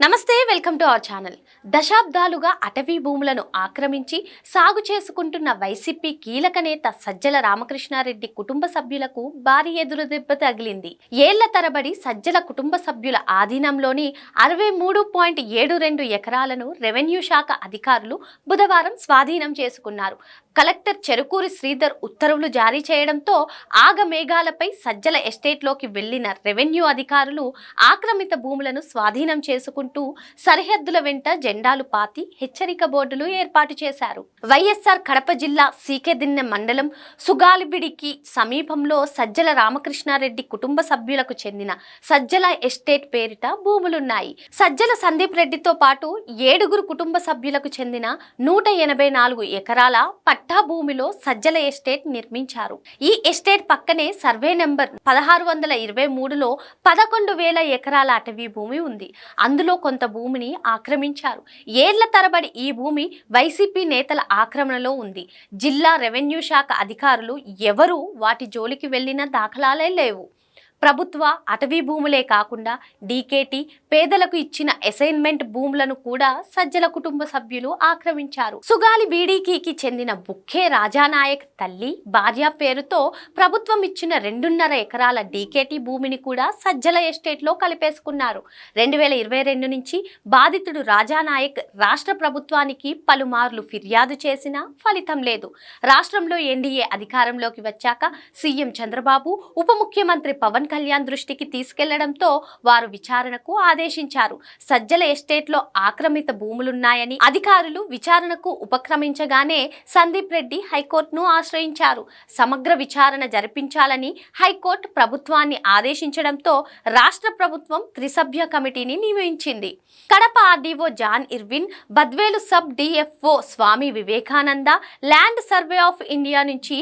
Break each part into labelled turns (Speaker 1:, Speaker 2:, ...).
Speaker 1: నమస్తే welcome to our channel. దశాబ్దాలుగా అటవీ భూములను ఆక్రమించి సాగు చేసుకుంటున్న వైసీపీ కీలక నేత సజ్జల రామకృష్ణారెడ్డి కుటుంబ సభ్యులకు భారీ ఎదురు దెబ్బ తగిలింది. ఏళ్ళ తరబడి సజ్జల కుటుంబ సభ్యుల ఆధీనంలోని అరవై మూడు పాయింట్ ఏడు రెండు ఎకరాలను రెవెన్యూ శాఖ అధికారులు బుధవారం స్వాధీనం చేసుకున్నారు. కలెక్టర్ చెరుకూరి శ్రీధర్ ఉత్తర్వులు జారీ చేయడంతో ఆగమేఘాలపై సజ్జల ఎస్టేట్లోకి వెళ్ళిన రెవెన్యూ అధికారులు ఆక్రమిత భూములను స్వాధీనం చేసుకుంటూ సరిహద్దుల వెంట జెండాలు పాతి హెచ్చరిక బోర్డులు ఏర్పాటు చేశారు. వైఎస్ఆర్ కడప జిల్లా సీకెదిన్నె మండలం సుగాలిబిడికి సమీపంలో సజ్జల రామకృష్ణారెడ్డి కుటుంబ సభ్యులకు చెందిన సజ్జల ఎస్టేట్ పేరిట భూములున్నాయి. సజ్జల సందీప్ రెడ్డితో పాటు ఏడుగురు కుటుంబ సభ్యులకు చెందిన నూట ఎనభై నాలుగు ఎకరాల పట్ట భూమిలో సజ్జల ఎస్టేట్ నిర్మించారు. ఈ ఎస్టేట్ పక్కనే సర్వే నెంబర్ పదహారు వందల ఇరవై మూడులో పదకొండు వేల ఎకరాల అటవీ భూమి ఉంది. అందులో కొంత భూమిని ఆక్రమించారు. ఏళ్ళ తరబడి ఈ భూమి వైసీపీ నేతల ఆక్రమణలో ఉంది. జిల్లా రెవెన్యూ శాఖ అధికారులు ఎవరూ వాటి జోలికి వెళ్ళిన దాఖలాలే లేవు. ప్రభుత్వ అటవీ భూములే కాకుండా డీకేటీ పేదలకు ఇచ్చిన అసైన్మెంట్ భూములను కూడా సజ్జల కుటుంబ సభ్యులు ఆక్రమించారు. సుగాలి బీడీకీకి చెందిన బుక్కే రాజానాయక్ తల్లి భార్య పేరుతో ప్రభుత్వం ఇచ్చిన రెండున్నర ఎకరాల డీకేటీ భూమిని కూడా సజ్జల ఎస్టేట్లో కలిపేసుకున్నారు. రెండు వేల ఇరవై రెండు నుంచి బాధితుడు రాజానాయక్ రాష్ట్ర ప్రభుత్వానికి పలుమార్లు ఫిర్యాదు చేసినా ఫలితం లేదు. రాష్ట్రంలో ఎన్డీఏ అధికారంలోకి వచ్చాక సీఎం చంద్రబాబు ఉప ముఖ్యమంత్రి పవన్ కళ్యాణ్ దృష్టికి తీసుకెళ్ళడంతో వారు విచారణకు ఆదేశించారు. సజ్జల ఎస్టేట్లో ఆక్రమిత భూములున్నాయని అధికారులు విచారణకు ఉపక్రమించగానే సందీప్ రెడ్డి హైకోర్టును ఆశ్రయించారు. సమగ్ర విచారణ జరిపించాలని హైకోర్టు ప్రభుత్వాన్ని ఆదేశించడంతో రాష్ట్ర ప్రభుత్వం త్రిసభ్య కమిటీని నియమించింది. Kadapa RDO John Irvin Badvel sub DFO Swami Vivekananda land survey of India నుంచి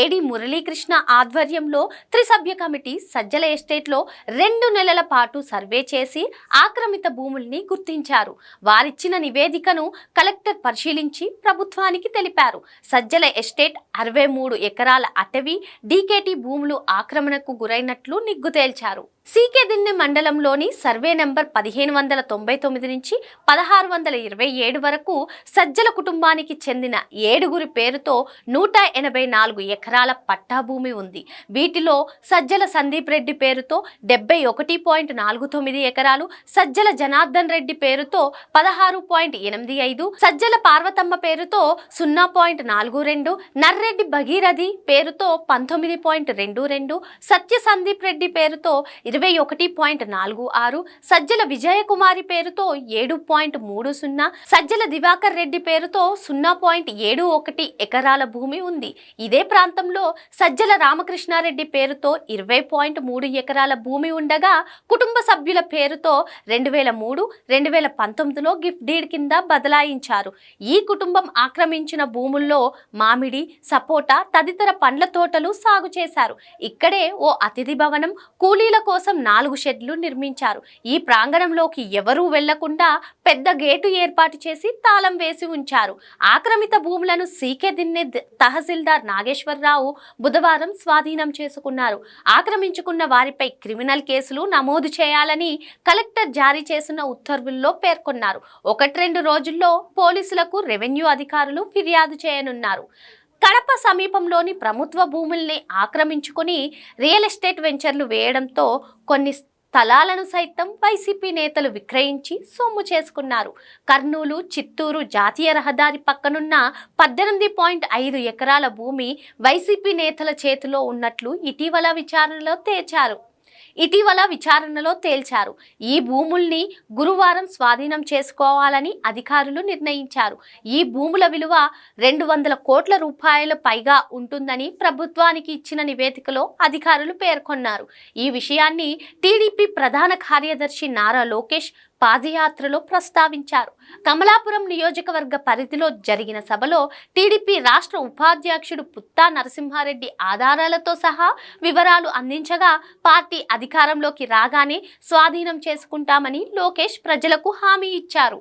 Speaker 1: ఏడి మురళీకృష్ణ ఆధ్వర్యంలో త్రిసభ్య కమిటీ సజ్జల ఎస్టేట్లో రెండు నెలల పాటు సర్వే చేసి ఆక్రమిత భూముల్ని గుర్తించారు. వారిచ్చిన నివేదికను కలెక్టర్ పరిశీలించి ప్రభుత్వానికి తెలిపారు. సజ్జల ఎస్టేట్ అరవై మూడు ఎకరాల అటవీ డీకేటీ భూములు ఆక్రమణకు గురైనట్లు నిగ్గు తేల్చారు సీకేదిన్నె మండలంలోని సర్వే నెంబర్ పదిహేను వందల తొంభై తొమ్మిది నుంచి పదహారు వందల ఇరవై ఏడు వరకు సజ్జల కుటుంబానికి చెందిన ఏడుగురి పేరుతో నూట ఎనభై నాలుగు ఎకరాల పట్టా భూమి ఉంది. వీటిలో సజ్జల సందీప్ రెడ్డి పేరుతో డెబ్బై ఒకటి పాయింట్ నాలుగు తొమ్మిది ఎకరాలు సజ్జల జనార్దన్ రెడ్డి పేరుతో పదహారు పాయింట్ ఎనిమిది ఐదు సజ్జల పార్వతమ్మ పేరుతో సున్నా పాయింట్ నాలుగు రెండు నర్రెడ్డి భగీరథి పేరుతో పంతొమ్మిది పాయింట్ రెండు రెండు సత్య సందీప్ రెడ్డి పేరుతో ఇరవై ఒకటి పాయింట్ నాలుగు ఆరు సజ్జల విజయకుమారి పేరుతో ఏడు పాయింట్ మూడు సున్నా సజ్జల దివాకర్ రెడ్డి పేరుతో సున్నా పాయింట్ ఏడు ఒకటి ఎకరాల భూమి ఉంది. ఇదే ప్రాంతంలో సజ్జల రామకృష్ణారెడ్డి పేరుతో ఇరవై పాయింట్ మూడు ఎకరాల భూమి ఉండగా కుటుంబ సభ్యుల పేరుతో రెండు వేల మూడు రెండు వేల పంతొమ్మిదిలో గిఫ్ట్ డీడ్ కింద బదలాయించారు. ఈ కుటుంబం ఆక్రమించిన భూముల్లో మామిడి సపోటా తదితర పండ్ల తోటలు సాగు చేశారు. ఇక్కడే ఓ అతిథి భవనం కూలీల కోసం నాలుగు షెడ్లు నిర్మించారు. ఈ ప్రాంగణంలోకి ఎవరూ వెళ్ళకుండా పెద్ద గేటు ఏర్పాటు చేసి తాళం వేసి ఉంచారు. ఆక్రమిత భూములను సీకే దిన్నే తహసీల్దార్ నాగేశ్వరరావు బుధవారం స్వాధీనం చేసుకున్నారు. ఆక్రమించుకున్న వారిపై క్రిమినల్ కేసులు నమోదు చేయాలని కలెక్టర్ జారీ చేసిన ఉత్తర్వుల్లో పేర్కొన్నారు. ఒకటి రెండు రోజుల్లో పోలీసులకు రెవెన్యూ అధికారులు ఫిర్యాదు చేయనున్నారు. కడప సమీపంలోని ప్రభుత్వ భూముల్ని ఆక్రమించుకొని రియల్ ఎస్టేట్ వెంచర్లు వేయడంతో కొన్ని స్థలాలను సైతం వైసీపీ నేతలు విక్రయించి సొమ్ము చేసుకున్నారు. కర్నూలు చిత్తూరు జాతీయ రహదారి పక్కనున్న పద్దెనిమిది పాయింట్ ఐదు ఎకరాల భూమి వైసీపీ నేతల చేతిలో ఉన్నట్లు ఇటీవల విచారణలో తేల్చారు. ఇటీవల విచారణలో తేల్చారు. ఈ భూముల్ని గురువారం స్వాధీనం చేసుకోవాలని అధికారులు నిర్ణయించారు. ఈ భూముల విలువ రెండు వందల కోట్ల రూపాయల పైగా ఉంటుందని ప్రభుత్వానికి ఇచ్చిన నివేదికలో అధికారులు పేర్కొన్నారు. ఈ విషయాన్ని టీడీపీ ప్రధాన కార్యదర్శి నారా లోకేష్ పాదయాత్రలో ప్రస్తావించారు. కమలాపురం నియోజకవర్గ పరిధిలో జరిగిన సభలో టీడీపీ రాష్ట్ర ఉపాధ్యక్షుడు పుత్తా నరసింహారెడ్డి ఆధారాలతో సహా వివరాలు అందించగా పార్టీ అధికారంలోకి రాగానే స్వాధీనం చేసుకుంటామని లోకేష్ ప్రజలకు హామీ ఇచ్చారు.